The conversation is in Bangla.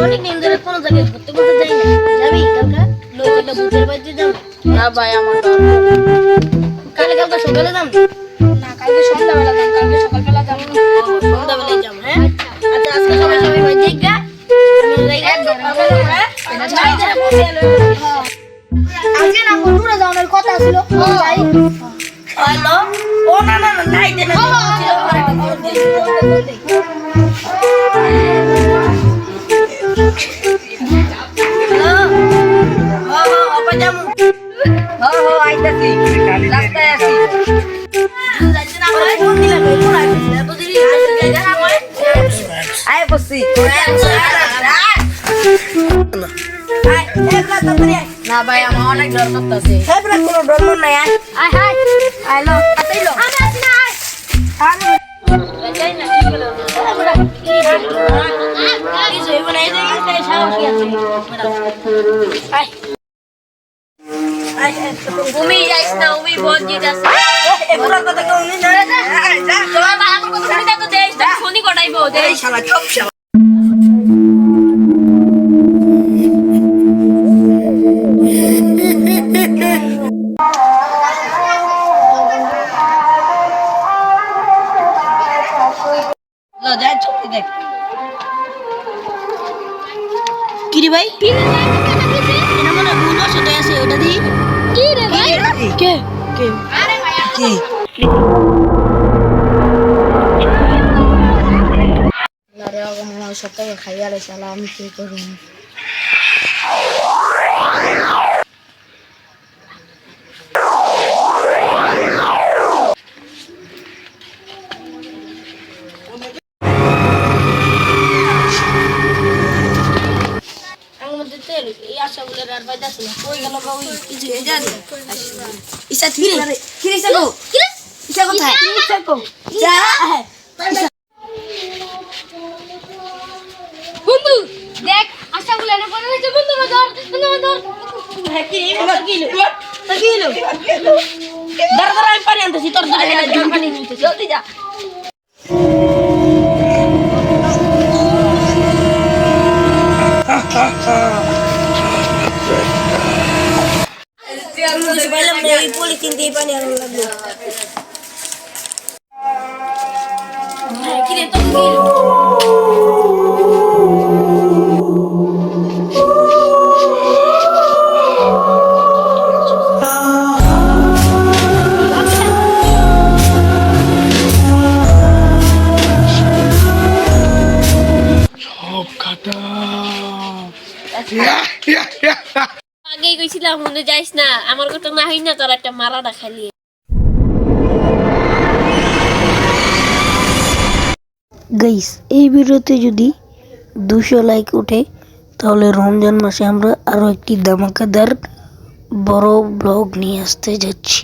অনেক দিন ধরে কোনো জায়গায় ঘুরতে ঘুরতে যাই না যাবি কালকা লোকটা বুঝতে পারছি যাব না ভাই আমার কালে কালকে সকালে যাম না কালকে সন্ধ্যাবেলা যাম কালকে সকালবেলা যাব না সন্ধ্যাবেলায় যাম হ্যাঁ আচ্ছা আজকে সবাই সবাই ভাই দেখা আজকে না দূরে যাওয়ার কথা ছিল ভাই হ্যালো ও না না না নাই দে না ভাই আমার অনেক ডর করতেছে কোনো ডর মন নাই আয় আয় হাই আইলো আইলো আমি আছি না আয় যাই না ঠিক হলো কিছু হইব না এই যে এই সাহস কি আছে আয় আয় যাইস না তুমি বল জিত আছে এ পুরা কথা কেউ নি না তোমার আমার কথা শুনি তো দেশ শুনি কটাইবো দেশ শালা চপ কিরে ভাই এটা মনে হয় ভুল বসত আছে ওটা দি কি রে ভাই কে কে আরে ভাই কি আরে আমার সপ্তাহে খাইয়া রে শালা আমি কি করব এই আশা বলে আর বাইদাছে না। কই গেল গো ওই কিছু হয়ে যায় ইসা থিরে কি রে? গো? ইসা কোথায়? ইসা কো যা। বন্ধু দেখ আশা বলে না পড়ে হয়েছে বন্ধু ধর বন্ধু ধর। হ্যাঁ দাঁড়া দাঁড়া আমি পানি আনতেছি তোর পানি নিতেছি জলদি যা। পাইলাম না এই পলিথিন দিয়ে পানি আনতে লাগবে হ্যাঁ কি রে কইছিলাম, মনে যাইস না, আমার কথা না হই না তোর একটা মারাটা খালি। গাইস এই ভিডিওতে যদি দুশো লাইক উঠে তাহলে রমজান মাসে আমরা আরও একটি ধামাকাদার বড় ব্লগ নিয়ে আসতে যাচ্ছি।